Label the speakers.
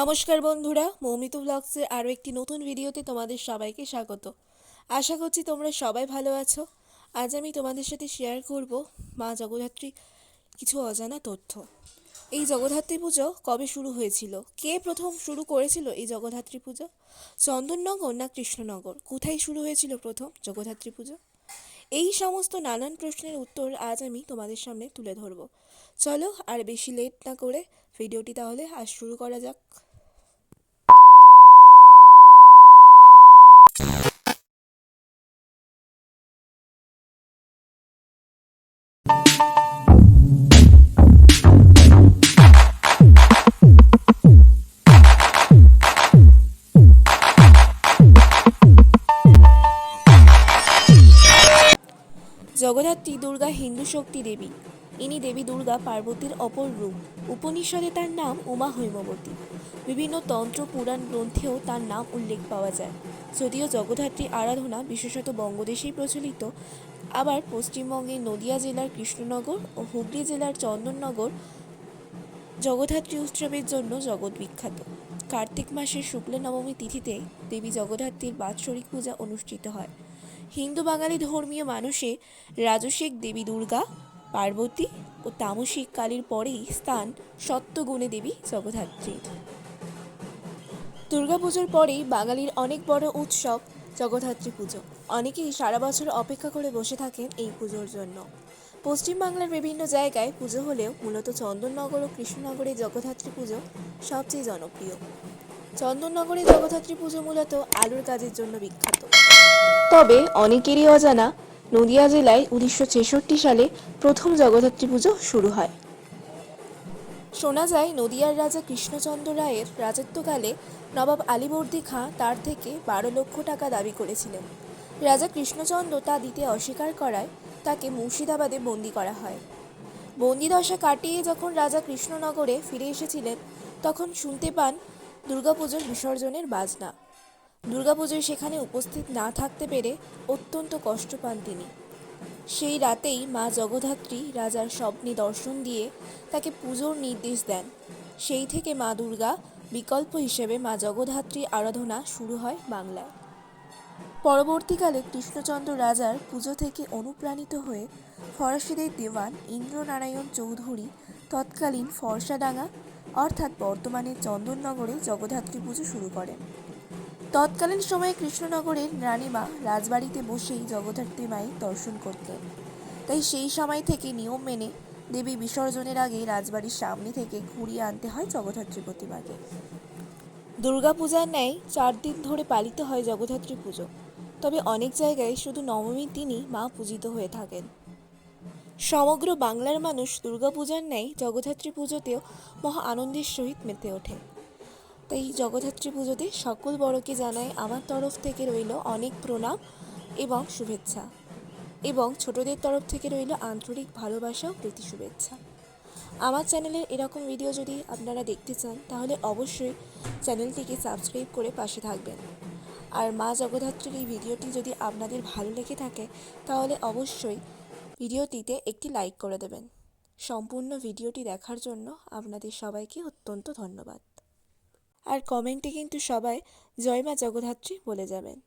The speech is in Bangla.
Speaker 1: নমস্কার বন্ধুরা, মৌমিত ব্লগসের আরও একটি নতুন ভিডিওতে তোমাদের সবাইকে স্বাগত। আশা করছি তোমরা সবাই ভালো আছো। আজ আমি তোমাদের সাথে শেয়ার করব মা জগদ্ধাত্রী কিছু অজানা তথ্য। এই জগদ্ধাত্রী পুজো কবে শুরু হয়েছিল? কে প্রথম শুরু করেছিল এই জগদ্ধাত্রী পুজো? চন্দননগর না কৃষ্ণনগর? কোথায় শুরু হয়েছিল প্রথম জগদ্ধাত্রী পুজো? এই সমস্ত নানান প্রশ্নের উত্তর আজ আমি তোমাদের সামনে তুলে ধরব। চলো আর বেশি লেট না করে ভিডিওটি তাহলে আজ শুরু করা যাক। জগদ্ধাত্রী দুর্গা হিন্দু শক্তি দেবী। ইনি দেবী দুর্গা পার্বতীর অপর রূপ। উপনিষদে তার নাম উমা হৈমবতী। বিভিন্ন তন্ত্র, পুরাণ গ্রন্থেও তার নাম উল্লেখ পাওয়া যায়। যদিও জগদ্ধাত্রী আরাধনা, বিশেষত বঙ্গদেশেই প্রচলিত, আবার পশ্চিমবঙ্গের নদিয়া জেলার কৃষ্ণনগর ও হুগলি জেলার চন্দননগর জগদ্ধাত্রী উৎসবের জন্য জগৎ বিখ্যাত কার্তিক মাসের শুক্ল নবমী তিথিতে দেবী জগদ্ধাত্রীর বাৎসরিক পূজা অনুষ্ঠিত হয়। হিন্দু বাঙালি ধর্মীয় মানুষে রাজসিক দেবী দুর্গা, পার্বতী ও তামসিক কালীর পরেই স্থান সত্যগুণে দেবী জগদ্ধাত্রীর দুর্গাপুজোর পরেই বাঙালির অনেক বড় উৎসব জগদ্ধাত্রী পুজো। অনেকেই সারা বছর অপেক্ষা করে বসে থাকেন এই পুজোর জন্য। পশ্চিমবাংলার বিভিন্ন জায়গায় পুজো হলেও মূলত চন্দননগর ও কৃষ্ণনগরে জগদ্ধাত্রী পুজো সবচেয়ে জনপ্রিয়। চন্দননগরে জগদ্ধাত্রী পুজো মূলত আলুর কাজের জন্য বিখ্যাত। তবে অনেকেরই অজানা, নদিয়া জেলায় উনিশশো ছেষট্টি সালে প্রথম জগদ্ধাত্রী পুজো শুরু হয়। শোনা যায়, নদিয়ার রাজা কৃষ্ণচন্দ্র রায়ের রাজত্বকালে নবাব আলীবর্দী খাঁ তার থেকে বারো লক্ষ টাকা দাবি করেছিলেন। রাজা কৃষ্ণচন্দ্র তা দিতে অস্বীকার করায় তাকে মুর্শিদাবাদে বন্দি করা হয়। বন্দিদশা কাটিয়ে যখন রাজা কৃষ্ণনগরে ফিরে এসেছিলেন, তখন শুনতে পান দুর্গাপুজোর বিসর্জনের বাজনা। দুর্গাপুজোয় সেখানে উপস্থিত না থাকতে পেরে অত্যন্ত কষ্ট পান তিনি। সেই রাতেই মা জগদ্ধাত্রী রাজার স্বপ্নে দর্শন দিয়ে তাকে পুজোর নির্দেশ দেন। সেই থেকে মা দুর্গা বিকল্প হিসেবে মা জগদ্ধাত্রী আরাধনা শুরু হয় বাংলায়। পরবর্তীকালে কৃষ্ণচন্দ্র রাজার পুজো থেকে অনুপ্রাণিত হয়ে ফরাসিদের দেওয়ান ইন্দ্রনারায়ণ চৌধুরী তৎকালীন ফরসাডাঙ্গা অর্থাৎ বর্তমানে চন্দননগরে জগদ্ধাত্রী পুজো শুরু করেন। তৎকালীন সময়ে কৃষ্ণনগরের রানীমা রাজবাড়িতে বসেই জগদ্ধাত্রী মায়ের দর্শন করতেন। তাই সেই সময় থেকে নিয়ম মেনে দেবী বিসর্জনের আগে রাজবাড়ির সামনে থেকে ঘুরিয়ে আনতে হয় জগদ্ধাত্রী প্রতিমাকে। দুর্গাপূজার ন্যায় চার দিন ধরে পালিত হয় জগদ্ধাত্রী পুজো। তবে অনেক জায়গায় শুধু নবমীর দিনই মা পূজিত হয়ে থাকেন। সমগ্র বাংলার মানুষ দুর্গাপূজার ন্যায় জগদ্ধাত্রী পুজোতেও মহা আনন্দের সহিত মেতে ওঠে। তাই জগদ্ধাত্রী পুজোতে সকল বড়কে জানাই আমার তরফ থেকে রইল অনেক প্রণাম এবং শুভেচ্ছা এবং ছোটদের তরফ থেকে রইল আন্তরিক ভালোবাসা ও প্রীতি শুভেচ্ছা। আমার চ্যানেলের এরকম ভিডিও যদি আপনারা দেখতে চান, তাহলে অবশ্যই চ্যানেলটিকে সাবস্ক্রাইব করে পাশে থাকবেন। আর মা জগদ্ধাত্রীর এই ভিডিওটি যদি আপনাদের ভালো লেগে থাকে, তাহলে অবশ্যই ভিডিওটিতে একটি লাইক করে দেবেন। সম্পূর্ণ ভিডিওটি দেখার জন্য আপনাদের সবাইকে অত্যন্ত ধন্যবাদ। আর কমেন্টে কিন্তু সবাই জয়মা জগদ্ধাত্রী বলে যাবেন।